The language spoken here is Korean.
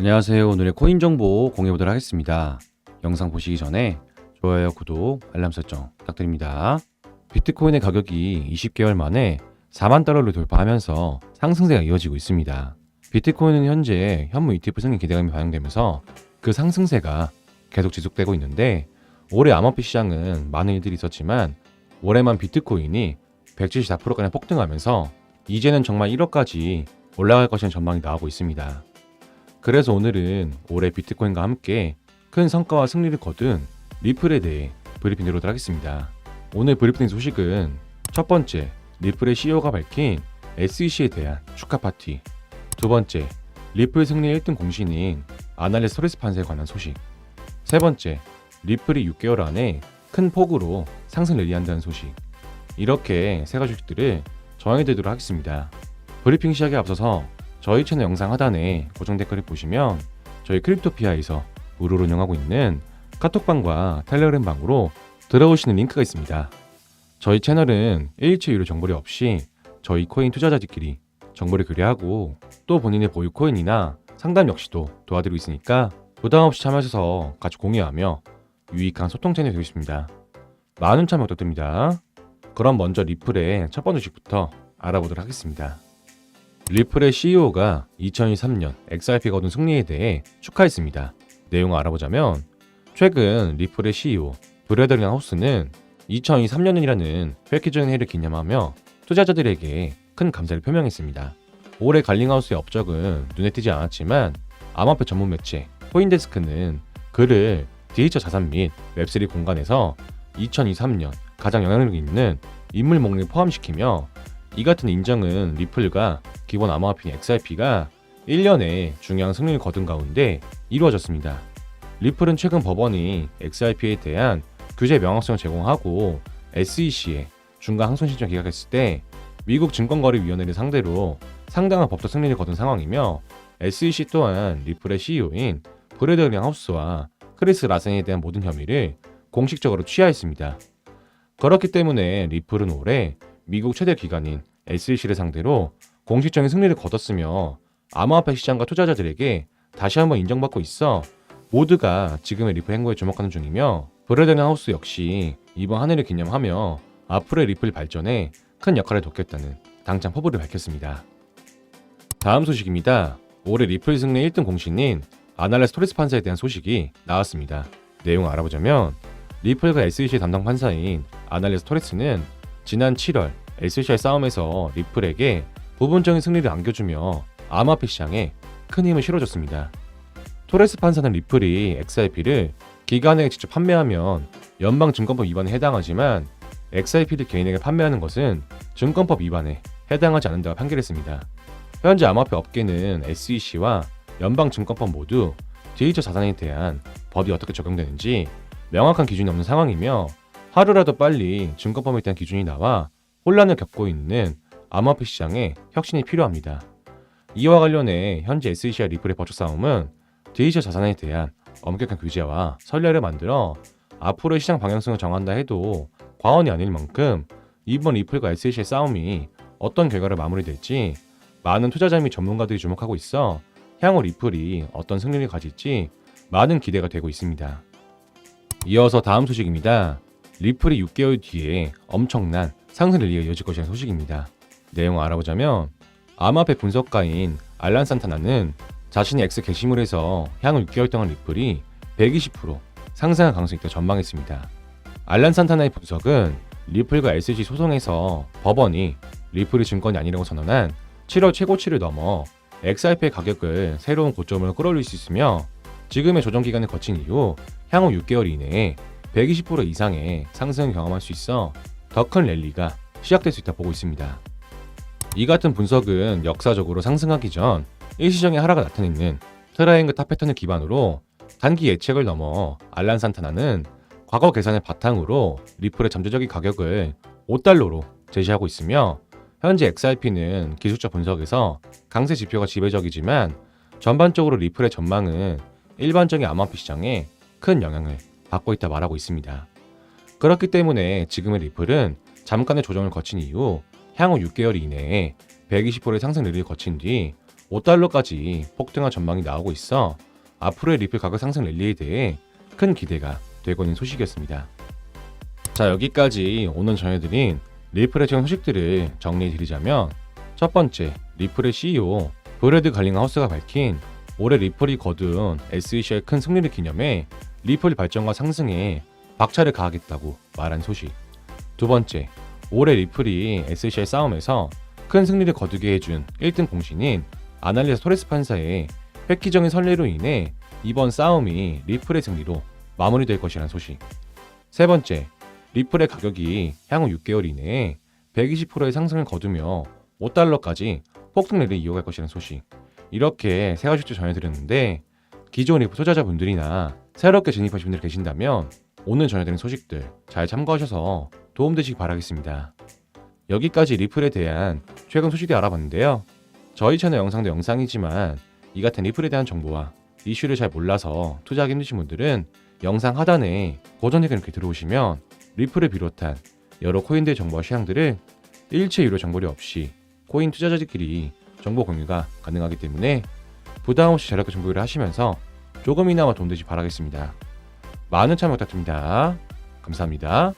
안녕하세요. 오늘의 코인 정보 공유해 보도록 하겠습니다. 영상 보시기 전에 좋아요, 구독, 알람 설정 부탁드립니다. 비트코인의 가격이 20개월 만에 4만 달러를 돌파하면서 상승세가 이어지고 있습니다. 비트코인은 현재 현무 ETF 승인 기대감이 반영되면서 그 상승세가 계속 지속되고 있는데 올해 암호화폐 시장은 많은 일들이 있었지만 올해만 비트코인이 174%가량 폭등하면서 이제는 정말 1억까지 올라갈 것이라는 전망이 나오고 있습니다. 그래서 오늘은 올해 비트코인과 함께 큰 성과와 승리를 거둔 리플에 대해 브리핑 드리도록 하겠습니다. 오늘 브리핑 소식은 첫 번째, 리플의 CEO가 밝힌 SEC에 대한 축하 파티. 두 번째, 리플 승리 1등 공신인 아날레스 토레스 판세에 관한 소식. 세 번째, 리플이 6개월 안에 큰 폭으로 상승 랠리한다는 소식. 이렇게 세 가지 소식들을 정해드리도록 하겠습니다. 브리핑 시작에 앞서서 저희 채널 영상 하단에 고정 댓글을 보시면 저희 크립토피아에서 무료로 운영하고 있는 카톡방과 텔레그램 방으로 들어오시는 링크가 있습니다. 저희 채널은 일체 유료 정보료 없이 저희 코인 투자자들끼리 정보를 교류하고 또 본인의 보유 코인이나 상담 역시도 도와드리고 있으니까 부담 없이 참여하셔서 같이 공유하며 유익한 소통 채널이 되고 있습니다. 많은 참여 부탁드립니다. 그럼 먼저 리플의 첫 번째 주식부터 알아보도록 하겠습니다. 리플의 CEO가 2023년 XRP가 얻은 승리에 대해 축하했습니다. 내용을 알아보자면 최근 리플의 CEO 브래더링 하우스는 2023년이라는 획기적인 해를 기념하며 투자자들에게 큰 감사를 표명했습니다. 올해 갈링하우스의 업적은 눈에 띄지 않았지만 암호화폐 전문 매체 코인데스크는 그를 디지털 자산 및 웹3 공간에서 2023년 가장 영향력 있는 인물 목록에 포함시키며 이 같은 인정은 리플과 기본 암호화폐인 XRP가 1년에 중요한 승리를 거둔 가운데 이루어졌습니다. 리플은 최근 법원이 XRP에 대한 규제 명확성을 제공하고 SEC에 중간 항소 신청 기각했을 때 미국 증권거래위원회를 상대로 상당한 법적 승리를 거둔 상황이며 SEC 또한 리플의 CEO인 브래드 링 하우스와 크리스 라센에 대한 모든 혐의를 공식적으로 취하했습니다. 그렇기 때문에 리플은 올해 미국 최대 기관인 SEC를 상대로 공식적인 승리를 거뒀으며 암호화폐 시장과 투자자들에게 다시 한번 인정받고 있어 모두가 지금의 리플 행보에 주목하는 중이며 브래드는 하우스 역시 이번 한 해를 기념하며 앞으로의 리플 발전에 큰 역할을 돕겠다는 당장 포부를 밝혔습니다. 다음 소식입니다. 올해 리플 승리 1등 공신인 아날레스 토레스 판사에 대한 소식이 나왔습니다. 내용을 알아보자면 리플과 SEC 담당 판사인 아날레스 토레스는 지난 7월 SEC의 싸움에서 리플에게 부분적인 승리를 안겨주며 암호화폐 시장에 큰 힘을 실어줬습니다. 토레스 판사는 리플이 XRP를 기관에게 직접 판매하면 연방증권법 위반에 해당하지만 XRP를 개인에게 판매하는 것은 증권법 위반에 해당하지 않는다고 판결했습니다. 현재 암호화폐 업계는 SEC와 연방증권법 모두 디지털 자산에 대한 법이 어떻게 적용되는지 명확한 기준이 없는 상황이며 하루라도 빨리 증권법에 대한 기준이 나와 혼란을 겪고 있는 암호화폐 시장에 혁신이 필요합니다. 이와 관련해 현재 SEC와 리플의 법적 싸움은 디지털 자산에 대한 엄격한 규제와 선례를 만들어 앞으로의 시장 방향성을 정한다 해도 과언이 아닐 만큼 이번 리플과 SEC의 싸움이 어떤 결과를 마무리될지 많은 투자자 및 전문가들이 주목하고 있어 향후 리플이 어떤 승리를 가질지 많은 기대가 되고 있습니다. 이어서 다음 소식입니다. 리플이 6개월 뒤에 엄청난 상승을 이어질 것이라는 소식입니다. 내용을 알아보자면 암호화폐 분석가인 알란 산타나는 자신의 X 게시물에서 향후 6개월 동안 리플이 120% 상승할 가능성이 있다고 전망했습니다. 알란 산타나의 분석은 리플과 SEC 소송에서 법원이 리플이 증권이 아니라고 선언한 7월 최고치를 넘어 XRP의 가격을 새로운 고점으로 끌어올릴 수 있으며 지금의 조정 기간을 거친 이후 향후 6개월 이내에 120% 이상의 상승을 경험할 수 있어 더 큰 랠리가 시작될 수 있다 보고 있습니다. 이 같은 분석은 역사적으로 상승하기 전 일시적인 하락을 나타내는 트라이앵글 탑 패턴을 기반으로 단기 예측을 넘어 알란 산타나는 과거 계산을 바탕으로 리플의 잠재적인 가격을 5달러로 제시하고 있으며 현재 XRP는 기술적 분석에서 강세 지표가 지배적이지만 전반적으로 리플의 전망은 일반적인 암호화폐 시장에 큰 영향을 받고 있다 말하고 있습니다. 그렇기 때문에 지금의 리플은 잠깐의 조정을 거친 이후 향후 6개월 이내에 120%의 상승 랠리를 거친 뒤 5달러까지 폭등할 전망이 나오고 있어 앞으로의 리플 가격 상승 랠리에 대해 큰 기대가 되고 있는 소식이었습니다. 자 여기까지 오늘 전해드린 리플의 최근 소식들을 정리해 드리자면 첫 번째 리플의 CEO 브래드 갈링하우스가 밝힌 올해 리플이 거둔 SEC의 큰 승리를 기념해 리플 발전과 상승에 박차를 가하겠다고 말한 소식. 두 번째, 올해 리플이 SEC의 싸움에서 큰 승리를 거두게 해준 1등 공신인 아날리스 토레스 판사의 획기적인 선례로 인해 이번 싸움이 리플의 승리로 마무리될 것이라는 소식. 세 번째, 리플의 가격이 향후 6개월 이내에 120%의 상승을 거두며 5달러까지 폭등률을 이어갈 것이라는 소식. 이렇게 세 가지를 전해드렸는데 기존 리플 투자자분들이나 새롭게 진입하신 분들 계신다면 오늘 전해드린 소식들 잘 참고하셔서 도움되시기 바라겠습니다. 여기까지 리플에 대한 최근 소식들 알아봤는데요. 저희 채널 영상도 영상이지만 이 같은 리플에 대한 정보와 이슈를 잘 몰라서 투자하기 힘드신 분들은 영상 하단에 고정 댓글 이렇게 들어오시면 리플을 비롯한 여러 코인들 정보와 시향들을 일체 유료 정보료 없이 코인 투자자들끼리 정보 공유가 가능하기 때문에 부담 없이 자력과 정보를 하시면서 조금이나마 도움되시 바라겠습니다. 많은 참여 부탁드립니다. 감사합니다.